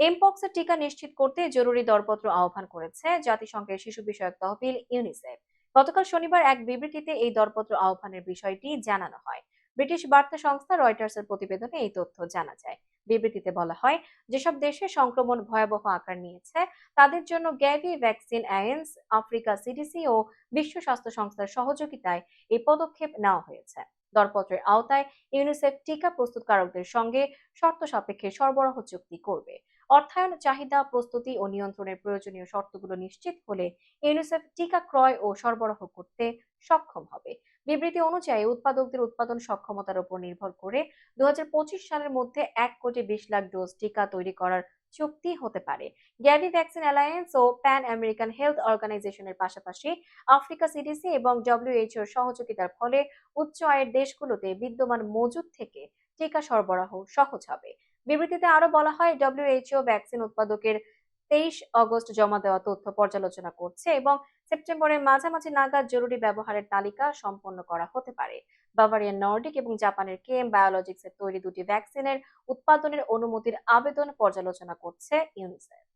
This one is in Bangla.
এমপক্স এর টিকা নিশ্চিত করতে জরুরি দরপত্র আহ্বান করেছে জাতিসংঘের শিশু বিষয়ক তহবিল ইউনিসেফ। গতকাল শনিবার এক বিবৃতিতে এই দরপত্র আহ্বানের বিষয়টি জানানো হয়। ব্রিটিশ বার্তা সংস্থা রয়টার্সের প্রতিবেদনে এই তথ্য জানা যায়। বিবৃতিতে বলা হয়, যেসব দেশে সংক্রমণ ভয়াবহ আকার নিয়েছে, তাদের জন্য Gavi vaccine alliance, Africa CDC ও বিশ্ব স্বাস্থ্য সংস্থার সহযোগিতায় এই পদক্ষেপ নেওয়া হয়েছে। দরপত্রের আওতায় ইউনিসেফ টিকা প্রস্তুতকারকদের সঙ্গে শর্ত সাপেক্ষে সরবরাহ চুক্তি করবে। অর্থায়ন চাহিদা, প্রস্তুতি ও নিয়ন্ত্রণের প্রয়োজনীয় শর্তগুলো নিশ্চিত হলে ইউনিসেফ টিকা ক্রয় ও সরবরাহ করতে সক্ষম হবে। বিবৃতি অনুযায়ী উৎপাদকদের উৎপাদন সক্ষমতার উপর নির্ভর করে দুহাজার পঁচিশ সালের মধ্যে এক কোটি বিশ লাখ ডোজ টিকা তৈরি করার চুক্তি হতে পারে। গ্যাভি ভ্যাকসিন অ্যালায়েন্স ও প্যান আমেরিকান হেলথ অর্গানাইজেশনের পাশাপাশি আফ্রিকা সিডিসি এবং ডব্লিউএইচওর সহযোগিতার ফলে উচ্চ আয়ের দেশগুলোতে বিদ্যমান মজুদ থেকে টিকা সরবরাহ সহজ হবে। বিবৃতিতে আরও বলা হয় ডব্লিউএইচও ভ্যাকসিন উৎপাদকের তেইশ অগস্ট জমা দেওয়া তথ্য পর্যালোচনা করছে এবং সেপ্টেম্বরের মাঝামাঝি নাগাদ জরুরি ব্যবহারের তালিকা সম্পন্ন করা হতে পারে। বাভারিয়ান নর্ডিক এবং জাপানের কেএম বায়োলজিক্স এর তৈরি দুটি ভ্যাকসিনের উৎপাদনের অনুমতির আবেদন পর্যালোচনা করছে ইউনিসেফ।